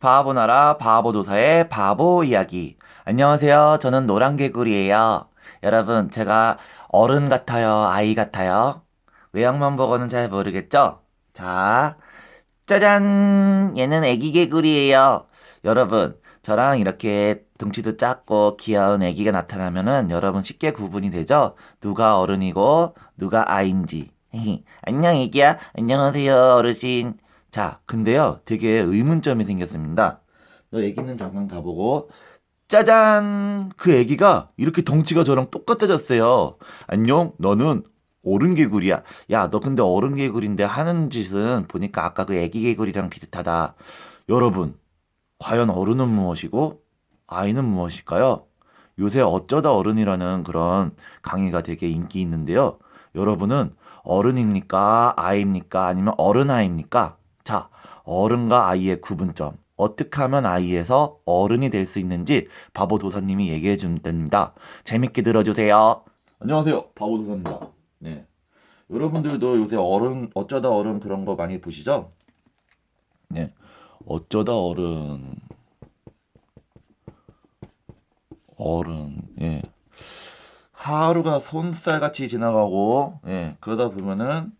바보나라 바보도사의 바보 이야기. 안녕하세요. 저는 노란개구리예요. 여러분, 제가 어른 같아요? 아이 같아요? 외양만 보고는 잘 모르겠죠? 자, 짜잔! 얘는 애기 개구리예요. 여러분, 저랑 이렇게 등치도 작고 귀여운 애기가 나타나면은 여러분 쉽게 구분이 되죠? 누가 어른이고 누가 아이인지. 안녕 애기야. 안녕하세요 어르신. 자, 근데요, 되게 의문점이 생겼습니다. 너 애기는 잠깐 가보고, 짜잔! 그 애기가 이렇게 덩치가 저랑 똑같아졌어요. 안녕, 너는 어른 개구리야. 야, 너 근데 어른 개구리인데 하는 짓은 보니까 아까 그 애기 개구리랑 비슷하다. 여러분, 과연 어른은 무엇이고 아이는 무엇일까요? 요새 어쩌다 어른이라는 그런 강의가 되게 인기 있는데요. 여러분은 어른입니까? 아이입니까? 아니면 어른 아이입니까? 자, 어른과 아이의 구분점. 어떻게 하면 아이에서 어른이 될 수 있는지 바보 도사님이 얘기해 준답니다. 재밌게 들어주세요. 안녕하세요. 바보 도사입니다. 네. 여러분들도 요새 어른, 어쩌다 어른 그런 거 많이 보시죠? 네. 어쩌다 어른. 어른, 예. 하루가 손살같이 지나가고, 예. 그러다 보면은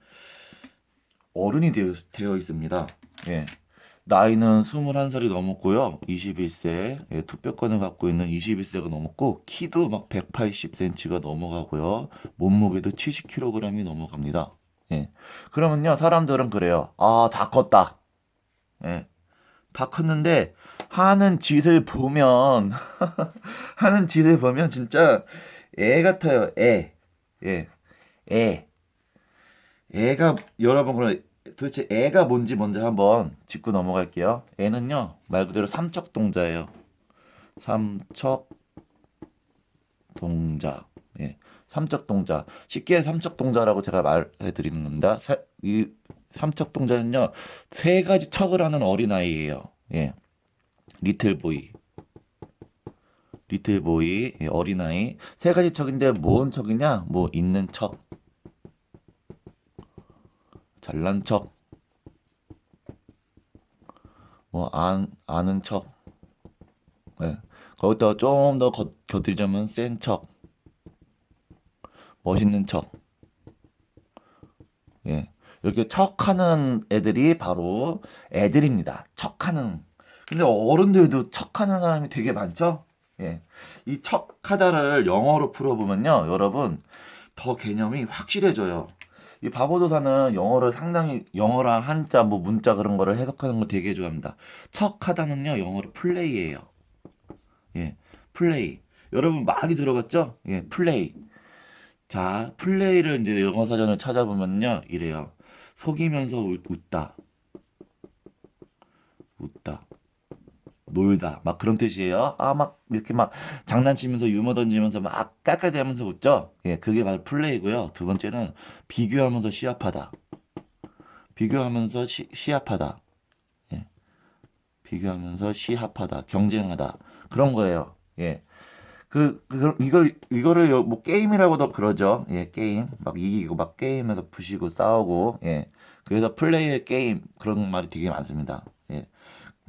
어른이 되어, 되어 있습니다. 예. 나이는 21살이 넘었고요. 21세. 예, 투표권을 갖고 있는 21세가 넘었고, 키도 막 180cm가 넘어가고요. 몸무게도 70kg이 넘어갑니다. 예. 그러면요, 사람들은 그래요. 아, 다 컸다. 예. 다 컸는데, 하는 짓을 보면, 하는 짓을 보면 진짜 애 같아요, 애. 예. 애. 애가, 여러분, 그럼 도대체 애가 뭔지 먼저 한번 짚고 넘어갈게요. 애는요, 말 그대로 삼척 동자예요. 삼척 동자. 예. 삼척 동자. 쉽게 삼척 동자라고 제가 말해 드리는 겁니다. 사- 이 삼척 동자는요, 세 가지 척을 하는 어린아이예요. 예. 리틀 보이. 리틀 보이, 예, 어린아이. 세 가지 척인데, 뭔 척이냐? 뭐, 있는 척. 잘난 척, 뭐, 안, 아는 척. 예. 거기다가 좀더 곁들이자면 센 척, 멋있는 척. 예. 이렇게 척하는 애들이 바로 애들입니다. 척하는. 근데 어른들도 척하는 사람이 되게 많죠? 예. 이 척하다를 영어로 풀어보면요, 여러분, 더 개념이 확실해져요. 이 바보도사는 영어를 상당히 영어랑 한자 뭐 문자 그런 거를 해석하는 거 되게 좋아합니다. 척하다는요 영어로 플레이예요. 예, 플레이. 여러분 많이 들어봤죠? 예, 플레이. 자, 플레이를 이제 영어 사전을 찾아보면요 이래요. 속이면서 웃, 웃다, 웃다, 놀다, 막 그런 뜻이에요. 아, 막 이렇게 막 장난치면서 유머 던지면서 막 깔깔대면서 웃죠? 예, 그게 바로 플레이고요. 두 번째는 비교하면서 시합하다. 비교하면서 시, 시합하다. 예. 비교하면서 시합하다. 경쟁하다. 그런 거예요. 예. 그, 그, 이걸, 이거를 요- 뭐 게임이라고도 그러죠. 예, 게임. 막 이기고 막 게임에서 부시고 싸우고, 예. 그래서 플레이의 게임, 그런 말이 되게 많습니다. 예.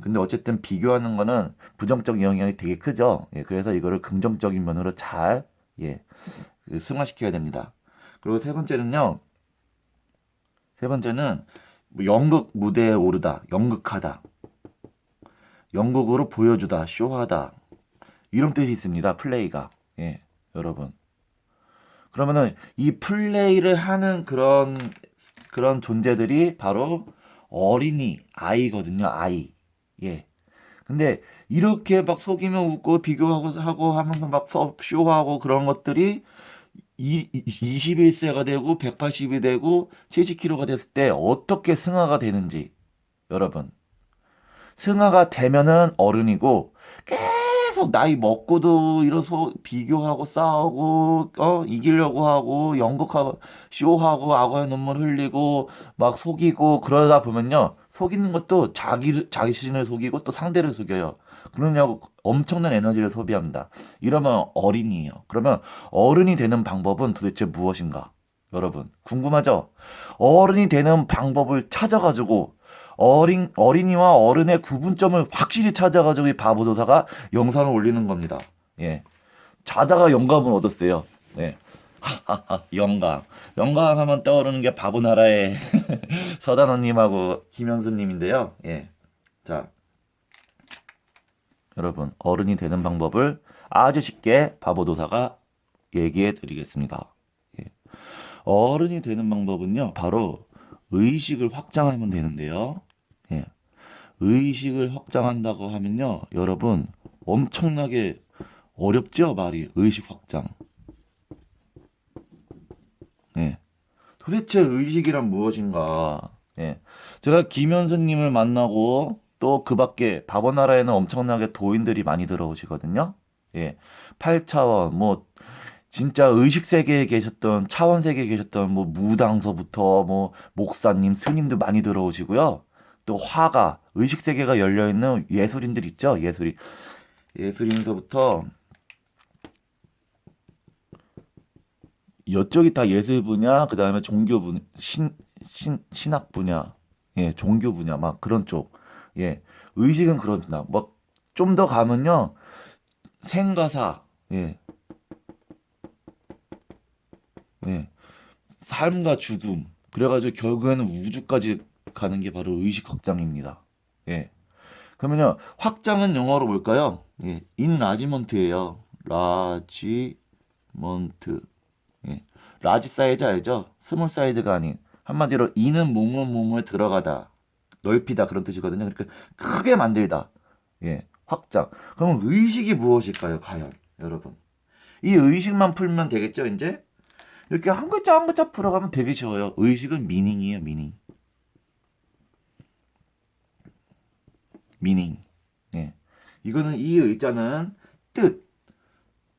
근데 어쨌든 비교하는 거는 부정적 영향이 되게 크죠. 예, 그래서 이거를 긍정적인 면으로 잘, 예, 그 승화시켜야 됩니다. 그리고 세 번째는요, 세 번째는 뭐 연극 무대에 오르다, 연극하다. 연극으로 보여주다, 쇼하다. 이런 뜻이 있습니다. 플레이가. 예, 여러분. 그러면은 이 플레이를 하는 그런 그런 존재들이 바로 어린이, 아이거든요. 아이. 예. 근데 이렇게 막 속이며 웃고 비교하고 하고 하면서 막 서- 쇼하고 그런 것들이 이, 21세가 되고 180이 되고 70kg가 됐을 때 어떻게 승화가 되는지 여러분 승화가 되면은 어른이고 계속 나이 먹고도 이러서 비교하고 싸우고 어 이기려고 하고 연극하고 쇼하고 악어의 눈물 흘리고 막 속이고 그러다 보면요 속이는 것도 자기 자신을 속이고 또 상대를 속여요. 그러냐고 엄청난 에너지를 소비합니다. 이러면 어린이에요. 그러면 어른이 되는 방법은 도대체 무엇인가? 여러분 궁금하죠? 어른이 되는 방법을 찾아가지고 어린 어린이와 어른의 구분점을 확실히 찾아가지고 이 바보도사가 영상을 올리는 겁니다. 예, 자다가 영감을 얻었어요. 예, 하하하 영감. 영감하면 떠오르는 게 바보나라의 서단원님하고 김현수님인데요. 예, 자 여러분 어른이 되는 방법을 아주 쉽게 바보도사가 얘기해 드리겠습니다. 예. 어른이 되는 방법은요, 바로 의식을 확장하면 되는데요. 예. 의식을 확장한다고 하면요, 여러분 엄청나게 어렵죠, 말이 의식 확장. 예. 도대체 의식이란 무엇인가? 예. 제가 김현수님을 만나고 또 그 밖에 바보나라에는 엄청나게 도인들이 많이 들어오시거든요. 예. 8차원, 뭐, 진짜 의식 세계에 계셨던, 차원 세계에 계셨던, 뭐, 무당서부터, 뭐, 목사님, 스님도 많이 들어오시고요. 또 화가, 의식 세계가 열려있는 예술인들 있죠? 예술인. 예술인서부터, 이쪽이 다 예술 분야, 그 다음에 종교 분, 신, 신, 신학 분야, 예, 종교 분야, 막 그런 쪽. 예, 의식은 그렇습니다. 뭐, 좀더 가면요, 생가사, 예, 예, 삶과 죽음. 그래가지고 결국에는 우주까지 가는 게 바로 의식 확장입니다. 예. 그러면요, 확장은 영어로 뭘까요? 예, 인라지먼트예요. 라지먼트. 예. 라지 사이즈 알죠? 스몰 사이즈가 아닌 한마디로 이는 몸을 몸을 들어가다 넓히다 그런 뜻이거든요. 그러니까 크게 만들다. 예. 확장. 그러면 의식이 무엇일까요? 과연 여러분. 이 의식만 풀면 되겠죠, 이제? 이렇게 한 글자 한 글자 풀어가면 되게 쉬워요. 의식은 미닝이에요, 미닝. 미닝. 예. 이거는 이 의자는 뜻.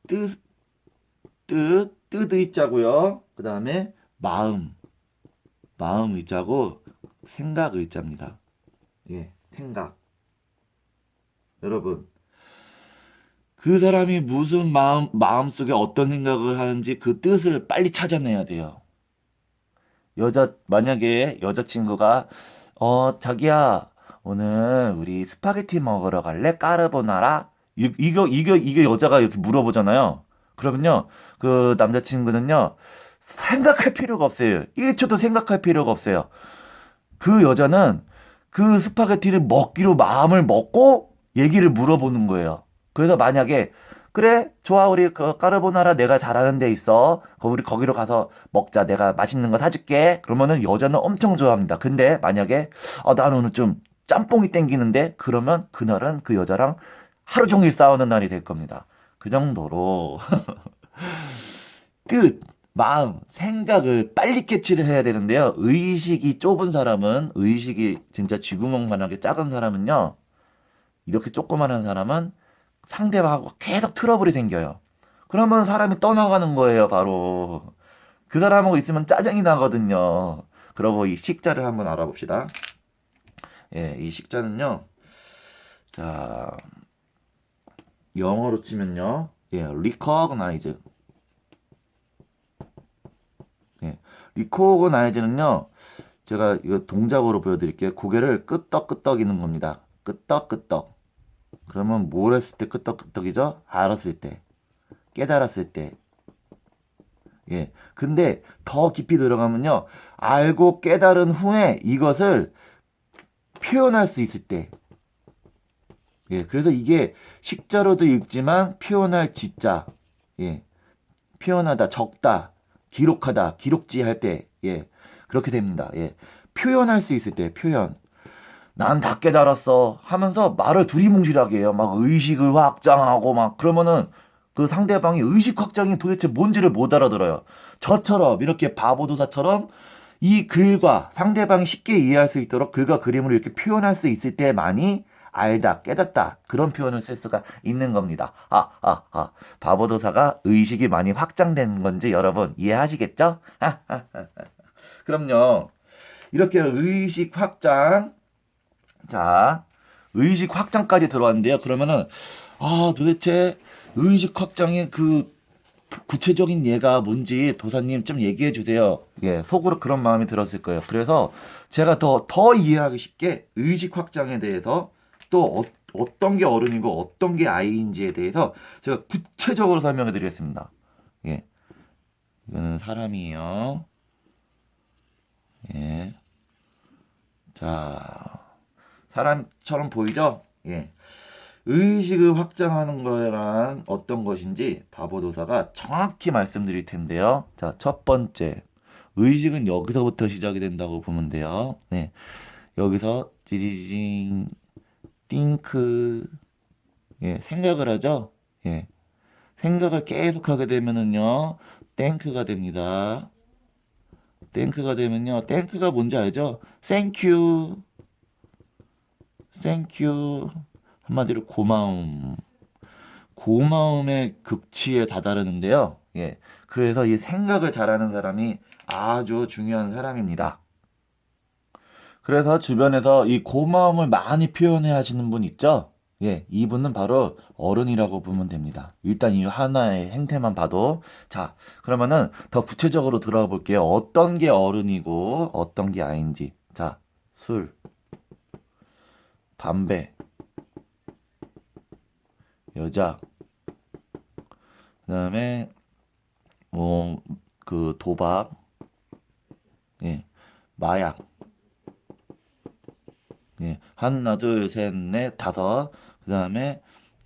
뜻, 뜻, 뜻 의 자고요. 그 다음에 마음. 마음 의 자고 생각 의 자입니다. 예, 생각. 여러분, 그 사람이 무슨 마음, 마음속에 어떤 생각을 하는지 그 뜻을 빨리 찾아내야 돼요. 여자, 만약에 여자친구가, 어, 자기야, 오늘 우리 스파게티 먹으러 갈래? 까르보나라? 이, 이거, 이거, 이게 여자가 이렇게 물어보잖아요. 그러면요, 그 남자친구는요, 생각할 필요가 없어요. 1초도 생각할 필요가 없어요. 그 여자는 그 스파게티를 먹기로 마음을 먹고 얘기를 물어보는 거예요. 그래서 만약에 그래 좋아 우리 그 까르보나라 내가 잘하는 데 있어 거 우리 거기로 가서 먹자 내가 맛있는 거 사줄게 그러면은 여자는 엄청 좋아합니다 근데 만약에 아 나는 오늘 좀 짬뽕이 땡기는데 그러면 그날은 그 여자랑 하루 종일 싸우는 날이 될 겁니다 그 정도로 뜻 마음, 생각을 빨리 캐치를 해야 되는데요. 의식이 좁은 사람은, 의식이 진짜 쥐구멍만하게 작은 사람은요, 이렇게 조그만한 사람은 상대방하고 계속 트러블이 생겨요. 그러면 사람이 떠나가는 거예요, 바로. 그 사람하고 있으면 짜증이 나거든요. 그러고 이 식자를 한번 알아봅시다. 예, 이 식자는요, 자, 영어로 치면요, 예, recognize. 예, 리코그나이즈는요, 제가 이거 동작으로 보여드릴게요. 고개를 끄덕끄덕이는 겁니다. 끄덕끄덕. 그러면 뭘 했을 때 끄덕끄덕이죠? 알았을 때, 깨달았을 때. 예. 근데 더 깊이 들어가면요, 알고 깨달은 후에 이것을 표현할 수 있을 때. 예. 그래서 이게 식자로도 읽지만 표현할 지자. 예. 표현하다, 적다. 기록하다, 기록지 할 때, 예, 그렇게 됩니다. 예, 표현할 수 있을 때, 표현. 난 다 깨달았어 하면서 말을 두리뭉실하게 해요. 막 의식을 확장하고 막 그러면은 그 상대방이 의식 확장이 도대체 뭔지를 못 알아들어요. 저처럼 이렇게 바보도사처럼 이 글과 상대방이 쉽게 이해할 수 있도록 글과 그림으로 이렇게 표현할 수 있을 때만이 알다, 깨닫다 그런 표현을 쓸 수가 있는 겁니다. 아, 아, 아. 바보도사가 의식이 많이 확장된 건지 여러분 이해하시겠죠? 아, 아, 아, 아. 그럼요. 이렇게 의식 확장. 자, 의식 확장까지 들어왔는데요. 그러면은 아, 도대체 의식 확장의 그 구체적인 예가 뭔지 도사님 좀 얘기해 주세요. 예, 속으로 그런 마음이 들었을 거예요. 그래서 제가 더, 더 이해하기 쉽게 의식 확장에 대해서 또 어, 떤게 어른이고 어떤 게 아이인지에 대해서 제가 구체적으로 설명해 드리겠습니다. 예. 이거는 사람이에요. 예. 자, 사람처럼 보이죠? 예. 의식을 확장하는 거란 어떤 것인지 바보도사가 정확히 말씀드릴 텐데요. 자, 첫 번째. 의식은 여기서부터 시작이 된다고 보면 돼요. 네. 여기서 지지징 띵크 예, 생각을 하죠. 예. 생각을 계속 하게 되면은요. 땡크가 됩니다. 땡크가 되면요. 땡크가 뭔지 알죠? 땡큐. 한마디로 고마움. 고마움의 극치에 다다르는데요. 예. 그래서 이 생각을 잘하는 사람이 아주 중요한 사람입니다. 그래서 주변에서 이 고마움을 많이 표현해 하시는 분 있죠? 예, 이분은 바로 어른이라고 보면 됩니다. 일단 이 하나의 행태만 봐도. 자, 그러면은 더 구체적으로 들어가 볼게요. 어떤 게 어른이고 어떤 게 아인지. 자, 술, 담배, 여자, 그 다음에 뭐 그 도박, 예, 마약, 예, 하나, 둘, 셋, 넷, 다섯. 그 다음에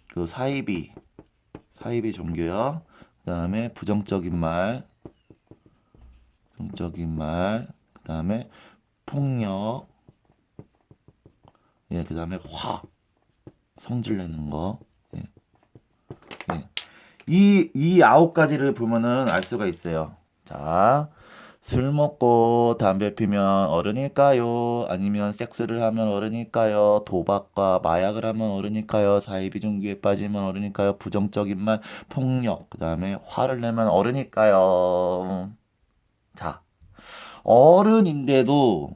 그 사이비, 사이비 종교요. 그 다음에 부정적인 말, 부정적인 말. 그 다음에 폭력, 예, 그 다음에 화, 성질 내는 거. 예. 예. 이, 이 아홉 가지를 보면은 알 수가 있어요. 자, 술 먹고 담배 피면 어른일까요? 아니면 섹스를 하면 어른일까요? 도박과 마약을 하면 어른일까요? 사이비 종교에 빠지면 어른일까요? 부정적인 말, 폭력, 그 다음에 화를 내면 어른일까요? 자, 어른인데도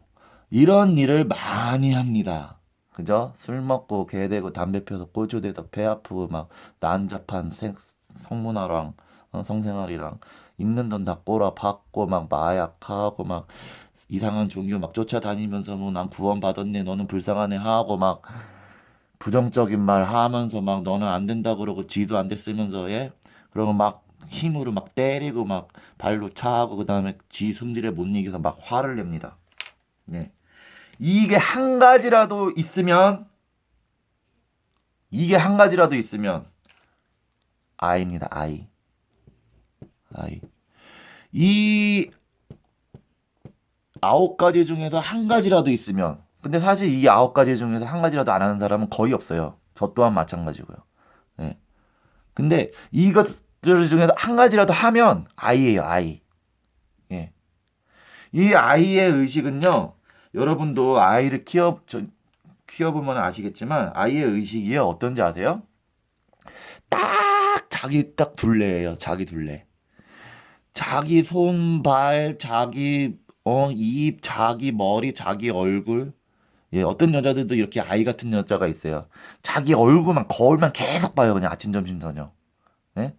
이런 일을 많이 합니다. 그죠? 술 먹고 개대고 담배 피워서 꼴초대서 배 아프고 막 난잡한 생, 성문화랑 어, 성생활이랑 있는 돈 다 꼬라 받고 막 마약하고 막 이상한 종교 막 쫓아다니면서 뭐 난 구원 받았네 너는 불쌍하네 하고 막 부정적인 말 하면서 막 너는 안 된다 그러고 지도 안 됐으면서 예 그러고 막 힘으로 막 때리고 막 발로 차고 그다음에 지 승질에 못 이겨서 막 화를 냅니다. 네. 이게 한 가지라도 있으면 이게 한 가지라도 있으면 아이입니다. 아이. 아이. 이 아홉 가지 중에서 한 가지라도 있으면 근데 사실 이 아홉 가지 중에서 한 가지라도 안 하는 사람은 거의 없어요. 저 또한 마찬가지고요. 예. 근데 이것들 중에서 한 가지라도 하면 아이예요, 아이. 예. 이 아이의 의식은요. 여러분도 아이를 키워 저, 키워보면 아시겠지만 아이의 의식이요 어떤지 아세요? 딱 자기 딱 둘레예요. 자기 둘레. 자기 손, 발, 자기 어, 입, 자기 머리, 자기 얼굴. 예, 어떤 여자들도 이렇게 아이 같은 여자가 있어요. 자기 얼굴만 거울만 계속 봐요. 그냥 아침, 점심, 저녁. 예?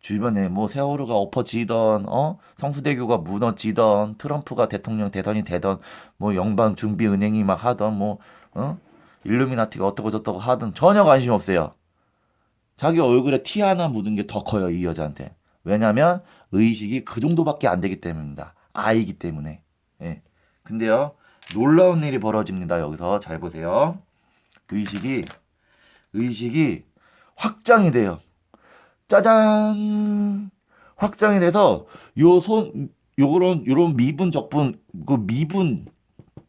주변에 뭐 세월호가 엎어지던 어 성수대교가 무너지던 트럼프가 대통령 대선이 되던 뭐 영방 준비 은행이 막 하던 뭐어 일루미나티가 어떻고 저쩌고 하든 전혀 관심 없어요. 자기 얼굴에 티 하나 묻은 게 더 커요 이 여자한테. 왜냐면 의식이 그 정도밖에 안 되기 때문입니다. 아이기 때문에. 예. 근데요 놀라운 일이 벌어집니다 여기서 잘 보세요. 의식이 의식이 확장이 돼요. 짜잔 확장이 돼서 요 손 요런 요런 미분 적분 그 미분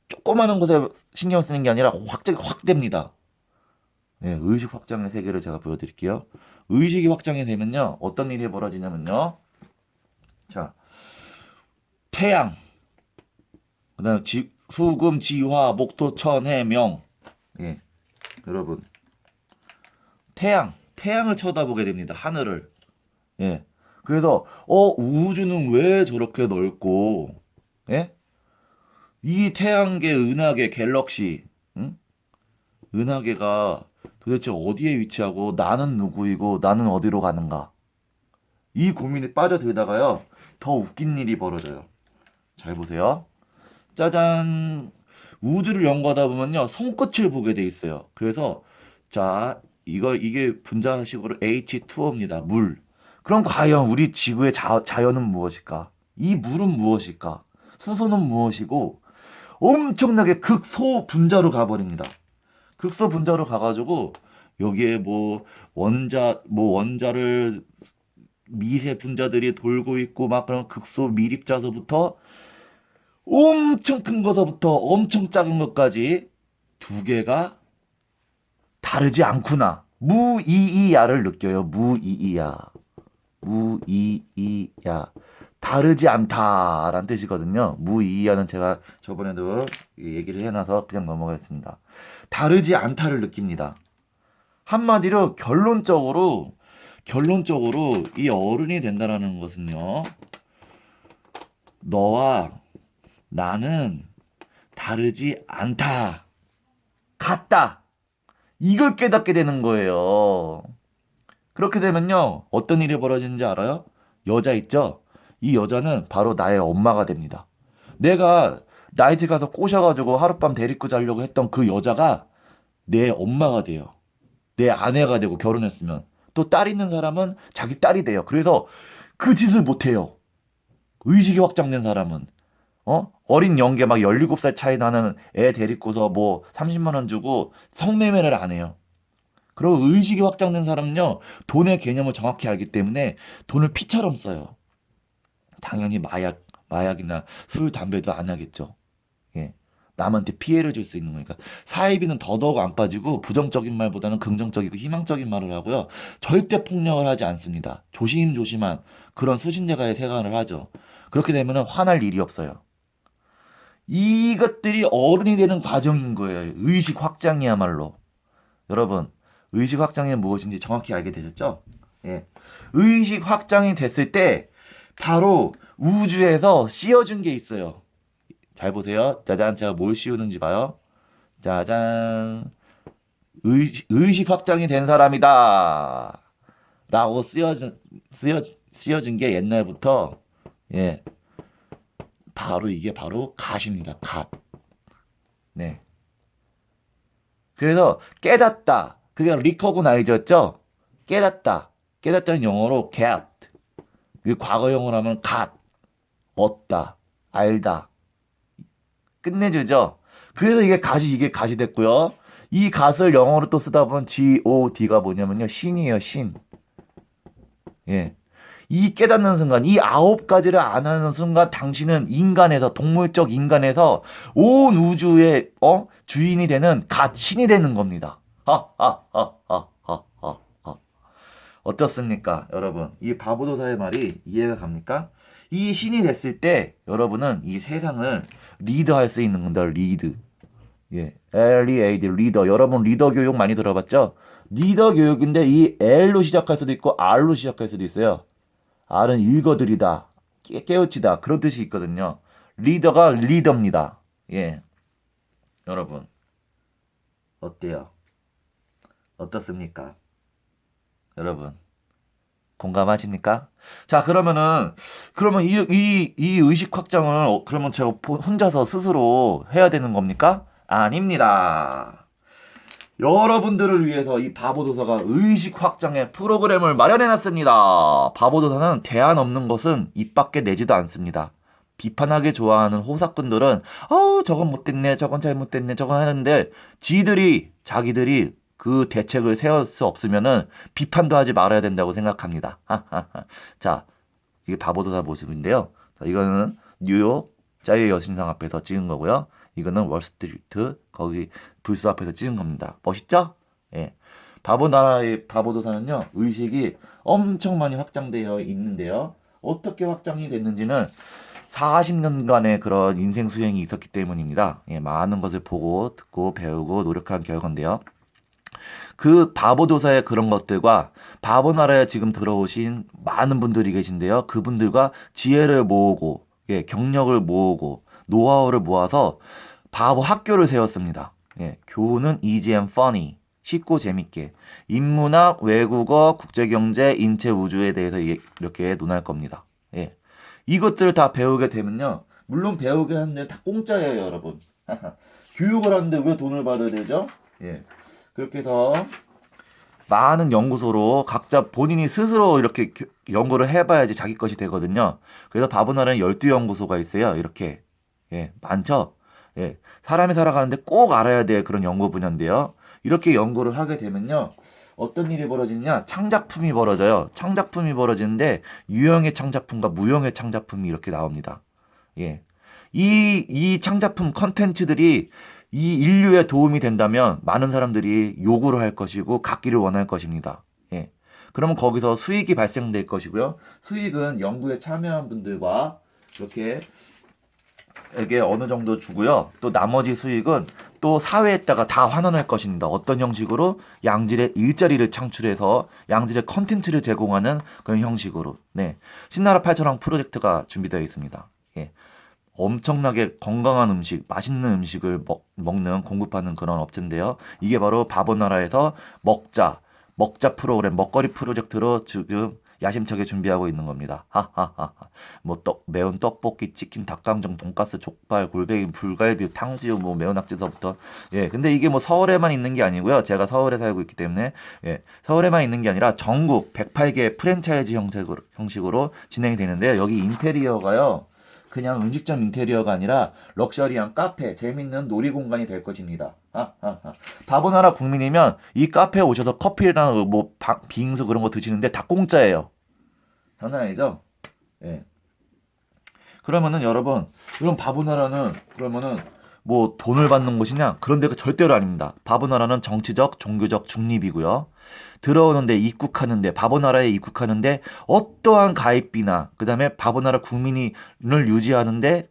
조그마한 곳에 신경 쓰는 게 아니라 확장이 확 됩니다. 네, 의식 확장의 세계를 제가 보여드릴게요. 의식이 확장이 되면요 어떤 일이 벌어지냐면요. 자 태양 그 다음 지, 수금 지화 목토 천 해 명 예 여러분 태양 태양을 쳐다보게 됩니다. 하늘을. 예. 그래서 어 우주는 왜 저렇게 넓고 예? 이 태양계 은하계 갤럭시 응? 은하계가 도대체 어디에 위치하고 나는 누구이고 나는 어디로 가는가? 이 고민에 빠져들다가요 더 웃긴 일이 벌어져요. 잘 보세요. 짜잔 우주를 연구하다 보면요 손끝을 보게 돼 있어요. 그래서 자 이거 이게 분자식으로 H2O입니다. 물. 그럼 과연 우리 지구의 자, 자연은 무엇일까? 이 물은 무엇일까? 수소는 무엇이고 엄청나게 극소 분자로 가버립니다. 극소 분자로 가가지고 여기에 뭐 원자 뭐 원자를 미세 분자들이 돌고 있고 막 그런 극소 미립자서부터 엄청 큰 거서부터 엄청 작은 것까지 두 개가 다르지 않구나. 무이이야를 느껴요. 무이이야. 무이이야. 다르지 않다라는 뜻이거든요. 무이이야는 제가 저번에도 얘기를 해놔서 그냥 넘어가겠습니다. 다르지 않다를 느낍니다. 한마디로 결론적으로 결론적으로 이 어른이 된다라는 것은요. 너와 나는 다르지 않다. 같다. 이걸 깨닫게 되는 거예요. 그렇게 되면요. 어떤 일이 벌어지는지 알아요? 여자 있죠? 이 여자는 바로 나의 엄마가 됩니다. 내가 나이트 가서 꼬셔가지고 하룻밤 데리고 자려고 했던 그 여자가 내 엄마가 돼요. 내 아내가 되고 결혼했으면. 또 딸 있는 사람은 자기 딸이 돼요. 그래서 그 짓을 못해요. 의식이 확장된 사람은. 어? 어린 영계 막 17살 차이 나는 애 데리고서 뭐 30만 원 주고 성매매를 안 해요. 그리고 의식이 확장된 사람은요, 돈의 개념을 정확히 알기 때문에 돈을 피처럼 써요. 당연히 마약, 마약이나 술, 담배도 안 하겠죠. 예. 남한테 피해를 줄 수 있는 거니까. 사이비는 더더욱 안 빠지고 부정적인 말보다는 긍정적이고 희망적인 말을 하고요. 절대 폭력을 하지 않습니다. 조심조심한 그런 수신제가의 생활을 하죠. 그렇게 되면 화날 일이 없어요. 이것들이 어른이 되는 과정인 거예요. 의식 확장이야말로. 여러분, 의식 확장이 무엇인지 정확히 알게 되셨죠? 예. 의식 확장이 됐을 때 바로 우주에서 씌워준 게 있어요. 잘 보세요. 짜잔, 제가 뭘 씌우는지 봐요. 짜잔. 의식, 의식 확장이 된 사람이다. 라고 쓰여진, 쓰여, 쓰여진 게 옛날부터, 예. 바로 이게 바로 갓입니다. 갓. 네. 그래서 깨닫다. 그게 리커고나이즈였죠? 깨닫다. 깨닫다는 영어로 get. 그 과거 영어로 하면 갓. 얻다. 알다. 끝내주죠? 그래서 이게 갓이 이게 갓이 됐고요. 이 갓을 영어로 또 쓰다 보면 G-O-D가 뭐냐면요. 신이에요, 신. 예. 이 깨닫는 순간, 이 아홉 가지를 안 하는 순간, 당신은 인간에서, 동물적 인간에서 온 우주의, 어? 주인이 되는 가친이 되는 겁니다. 하, 하, 하, 하, 하, 하, 하. 어떻습니까, 여러분? 이 바보도사의 말이 이해가 갑니까? 이 신이 됐을 때, 여러분은 이 세상을 리드할 수 있는 겁니다, 리드. 예. L-E-A-D, 리더. 여러분 리더 교육 많이 들어봤죠? 리더 교육인데 이 L로 시작할 수도 있고 R로 시작할 수도 있어요. R은 읽어드리다, 깨, 깨우치다 그런 뜻이 있거든요. 리더가 리더입니다. 예, 여러분 어때요? 어떻습니까? 여러분 공감하십니까? 자 그러면은 그러면 이 이 이 의식 확장을 어, 그러면 제가 혼자서 스스로 해야 되는 겁니까? 아닙니다. 여러분들을 위해서 이 바보도사가 의식 확장의 프로그램을 마련해놨습니다. 바보도사는 대안 없는 것은 입 밖에 내지도 않습니다. 비판하기 좋아하는 호사꾼들은 아우 저건 못됐네 저건 잘못됐네 저건 하는데 지들이 자기들이 그 대책을 세울 수 없으면은 비판도 하지 말아야 된다고 생각합니다. 자 이게 바보도사 모습인데요. 자, 이거는 뉴욕 자유의 여신상 앞에서 찍은 거고요. 이거는 월스트리트 거기 불소 앞에서 찍은 겁니다. 멋있죠? 예. 바보 나라의 바보도사는요 의식이 엄청 많이 확장되어 있는데요. 어떻게 확장이 됐는지는 40년간의 그런 인생 수행이 있었기 때문입니다. 예, 많은 것을 보고 듣고 배우고 노력한 결과인데요. 그 바보도사의 그런 것들과 바보 나라에 지금 들어오신 많은 분들이 계신데요. 그분들과 지혜를 모으고 예, 경력을 모으고 노하우를 모아서 바보 학교를 세웠습니다. 예, 교훈은 and funny. 쉽고 재밌게 인문학, 외국어, 국제경제, 인체 우주에 대해서 이- 이렇게 논할 겁니다. 예. 이것들을 다 배우게 되면요. 물론 배우게 하는데 다 공짜예요, 여러분. 교육을 하는데 왜 돈을 받아야 되죠? 예. 그렇게 해서 많은 연구소로 각자 본인이 스스로 이렇게 교- 연구를 해봐야지 자기 것이 되거든요. 그래서 바보나라는 12연구소가 있어요. 이렇게. 예, 많죠? 예, 사람이 살아가는데 꼭 알아야 될 그런 연구 분야인데요. 이렇게 연구를 하게 되면요. 어떤 일이 벌어지느냐? 창작품이 벌어져요. 창작품이 벌어지는데 유형의 창작품과 무형의 창작품이 이렇게 나옵니다. 예. 이, 이 창작품 컨텐츠들이 이 인류에 도움이 된다면 많은 사람들이 요구를 할 것이고 갖기를 원할 것입니다. 예. 그러면 거기서 수익이 발생될 것이고요. 수익은 연구에 참여한 분들과 이렇게 에게 어느 정도 주고요. 또 나머지 수익은 또 사회에다가 다 환원할 것입니다. 어떤 형식으로 양질의 일자리를 창출해서 양질의 컨텐츠를 제공하는 그런 형식으로. 네. 신나라 8천왕 프로젝트가 준비되어 있습니다. 예. 엄청나게 건강한 음식, 맛있는 음식을 먹, 먹는 공급하는 그런 업체인데요. 이게 바로 바보나라에서 먹자, 먹자 프로그램, 먹거리 프로젝트로 지금 야심차게 준비하고 있는 겁니다. 하하하. 뭐 떡, 매운 떡볶이, 치킨, 닭강정, 돈가스, 족발, 골뱅이, 불갈비, 탕수육, 뭐 매운 낙지서부터 예. 근데 이게 뭐 서울에만 있는 게 아니고요. 제가 서울에 살고 있기 때문에 예. 서울에만 있는 게 아니라 전국 108개 프랜차이즈 형식으로, 형식으로 진행이 되는데요. 여기 인테리어가요. 그냥 음식점 인테리어가 아니라 럭셔리한 카페, 재밌는 놀이 공간이 될 것입니다. 하하하. 바보나라 국민이면 이 카페에 오셔서 커피랑 뭐 바- 빙수 그런 거 드시는데 다 공짜예요. 장난 아니죠? 예. 그러면은 여러분, 그럼 바보나라는 그러면은 뭐 돈을 받는 곳이냐? 그런 데가 절대로 아닙니다. 바보나라는 정치적, 종교적 중립이고요. 들어오는데 입국하는데 바보나라에 입국하는데 어떠한 가입비나 그다음에 바보나라 국민을 유지하는데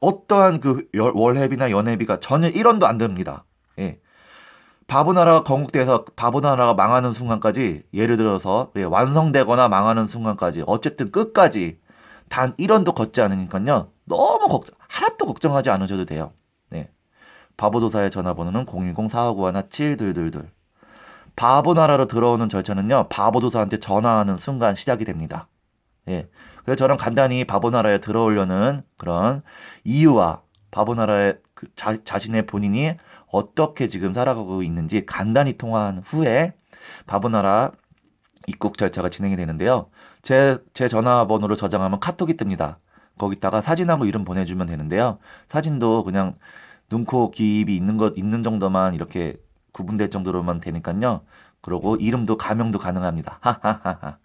어떠한 그 열- 월회비나 연회비가 전혀 1원도 안 듭니다. 예. 바보나라가 건국돼서 바보나라가 망하는 순간까지 예를 들어서 예, 완성되거나 망하는 순간까지 어쨌든 끝까지 단 1원도 걷지 않으니까요. 너무 걱정 하나도 걱정하지 않으셔도 돼요. 네. 바보도사의 전화번호는 010-4591-7222 바보 나라로 들어오는 절차는요. 바보 도사한테 전화하는 순간 시작이 됩니다. 예. 그래서 저는 간단히 바보 나라에 들어오려는 그런 이유와 바보 나라의 그 자, 자신의 본인이 어떻게 지금 살아가고 있는지 간단히 통화한 후에 바보 나라 입국 절차가 진행이 되는데요. 제, 제 전화번호로 저장하면 카톡이 뜹니다. 거기다가 사진하고 이름 보내주면 되는데요. 사진도 그냥 눈코 기입이 있는 것 있는 정도만 이렇게 구분될 정도로만 되니까요. 그리고 이름도 가명도 가능합니다. 하하하하.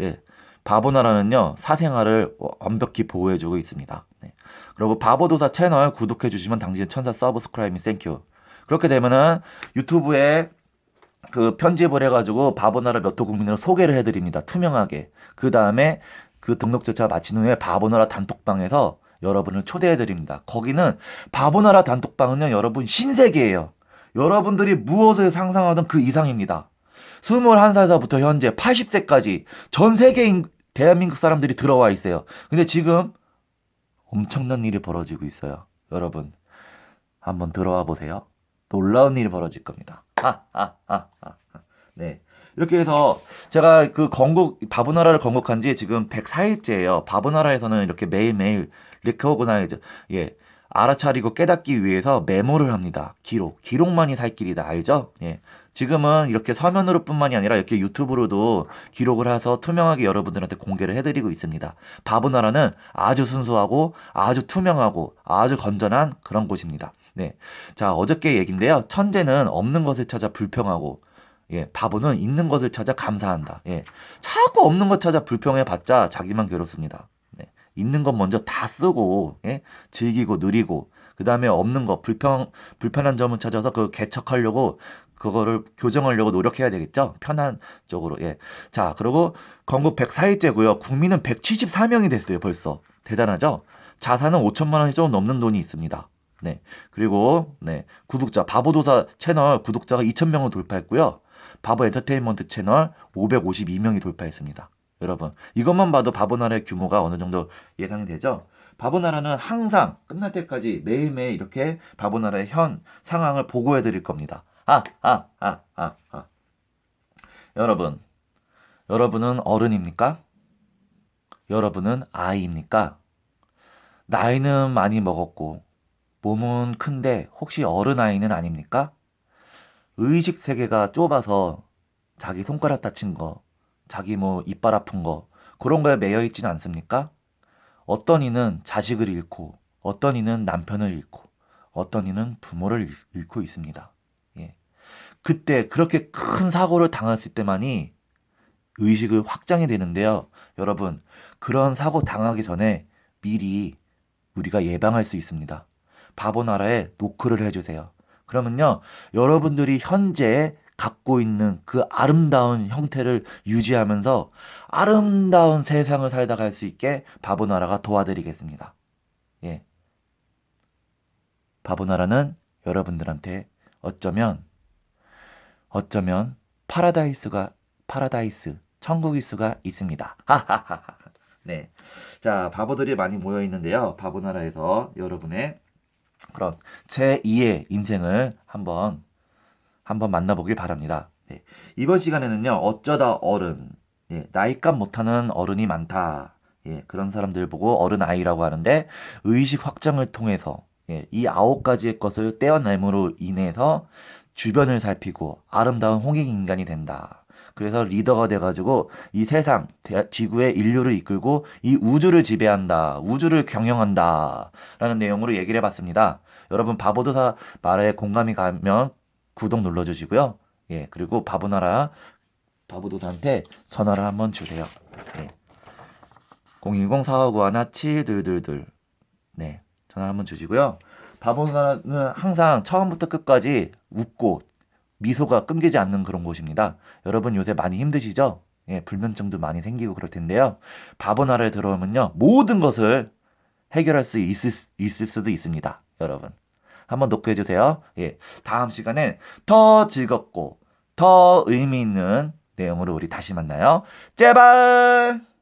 예. 바보나라는요 사생활을 완벽히 보호해주고 있습니다. 네. 그리고 바보도사 채널 구독해주시면 당신의 천사 서브스크라이빙 땡큐. 그렇게 되면은 유튜브에 그 편집을 해가지고 바보나라 몇 호 국민으로 소개를 해드립니다. 투명하게. 그 다음에 그 등록 절차 마친 후에 바보나라 단톡방에서 여러분을 초대해드립니다. 거기는 바보나라 단톡방은요, 여러분 신세계예요. 여러분들이 무엇을 상상하던 그 이상입니다. 21살서부터 현재 80세까지 전 세계인 대한민국 사람들이 들어와 있어요. 근데 지금 엄청난 일이 벌어지고 있어요. 여러분, 한번 들어와 보세요. 놀라운 일이 벌어질 겁니다. 하하하하. 네. 이렇게 해서 제가 그 건국 바보나라를 건국한 지 지금 104일째예요. 바보나라에서는 이렇게 매일매일 리커그나이즈 예. 알아차리고 깨닫기 위해서 메모를 합니다. 기록. 기록만이 살 길이다. 알죠? 예. 지금은 이렇게 서면으로 뿐만이 아니라 이렇게 유튜브로도 기록을 해서 투명하게 여러분들한테 공개를 해드리고 있습니다. 바보나라는 아주 순수하고 아주 투명하고 아주 건전한 그런 곳입니다. 네. 자, 어저께 얘기인데요. 천재는 없는 것을 찾아 불평하고, 예, 바보는 있는 것을 찾아 감사한다. 예. 자꾸 없는 것 찾아 불평해 봤자 자기만 괴롭습니다. 네. 있는 것 먼저 다 쓰고, 예, 즐기고 누리고, 그 다음에 없는 거, 불평, 불편한 점을 찾아서 그 개척하려고, 그거를 교정하려고 노력해야 되겠죠? 편한 쪽으로, 예. 자, 그리고 건국 104일째고요. 국민은 174명이 됐어요, 벌써. 대단하죠? 자산은 5천만 원이 조금 넘는 돈이 있습니다. 네. 그리고 네. 구독자 바보도사 채널 구독자가 2,000명을 돌파했고요. 바보 엔터테인먼트 채널 552명이 돌파했습니다. 여러분, 이것만 봐도 바보나라의 규모가 어느 정도 예상이 되죠? 바보나라는 항상 끝날 때까지 매일매일 이렇게 바보나라의 현 상황을 보고해 드릴 겁니다. 아, 아, 아, 아, 아. 여러분, 여러분은 어른입니까? 여러분은 아이입니까? 나이는 많이 먹었고, 몸은 큰데 혹시 어른 아이는 아닙니까? 의식 세계가 좁아서 자기 손가락 다친 거, 자기 뭐 이빨 아픈 거, 그런 거에 매여 있지는 않습니까? 어떤 이는 자식을 잃고, 어떤 이는 남편을 잃고, 어떤 이는 부모를 잃- 잃고 있습니다. 예. 그때 그렇게 큰 사고를 당했을 때만이 의식을 확장이 되는데요. 여러분, 그런 사고 당하기 전에 미리 우리가 예방할 수 있습니다. 바보 나라에 노크를 해주세요. 그러면요, 여러분들이 현재 갖고 있는 그 아름다운 형태를 유지하면서 아름다운 세상을 살다 갈 수 있게 바보 나라가 도와드리겠습니다. 예. 바보 나라는 여러분들한테 어쩌면 어쩌면 파라다이스가 파라다이스 천국일 수가 있습니다. 네. 자, 바보들이 많이 모여 있는데요. 바보 나라에서 여러분의 그런 제 2의 인생을 한번 한번 만나보길 바랍니다. 네. 이번 시간에는요. 어쩌다 어른. 예, 나이값 못하는 어른이 많다. 예, 그런 사람들 보고 어른 아이라고 하는데 의식 확장을 통해서 예, 이 아홉 가지의 것을 떼어냄으로 인해서 주변을 살피고 아름다운 홍익 인간이 된다. 그래서 리더가 돼가지고 이 세상, 대- 지구의 인류를 이끌고 이 우주를 지배한다. 우주를 경영한다. 라는 내용으로 얘기를 해봤습니다. 여러분, 바보도사 말에 공감이 가면 구독 눌러주시고요. 예, 그리고 바보나라 바보도사한테 전화를 한번 주세요. 네. 010-4591-7222. 네, 전화 한번 주시고요. 바보나라는 항상 처음부터 끝까지 웃고 미소가 끊기지 않는 그런 곳입니다. 여러분 요새 많이 힘드시죠? 예, 불면증도 많이 생기고 그럴 텐데요. 바보나라에 들어오면요. 모든 것을 해결할 수 있을, 수- 있을 수도 있습니다. 여러분. 한번 노크해 주세요. 예. 다음 시간엔 더 즐겁고 더 의미 있는 내용으로 우리 다시 만나요. 제발!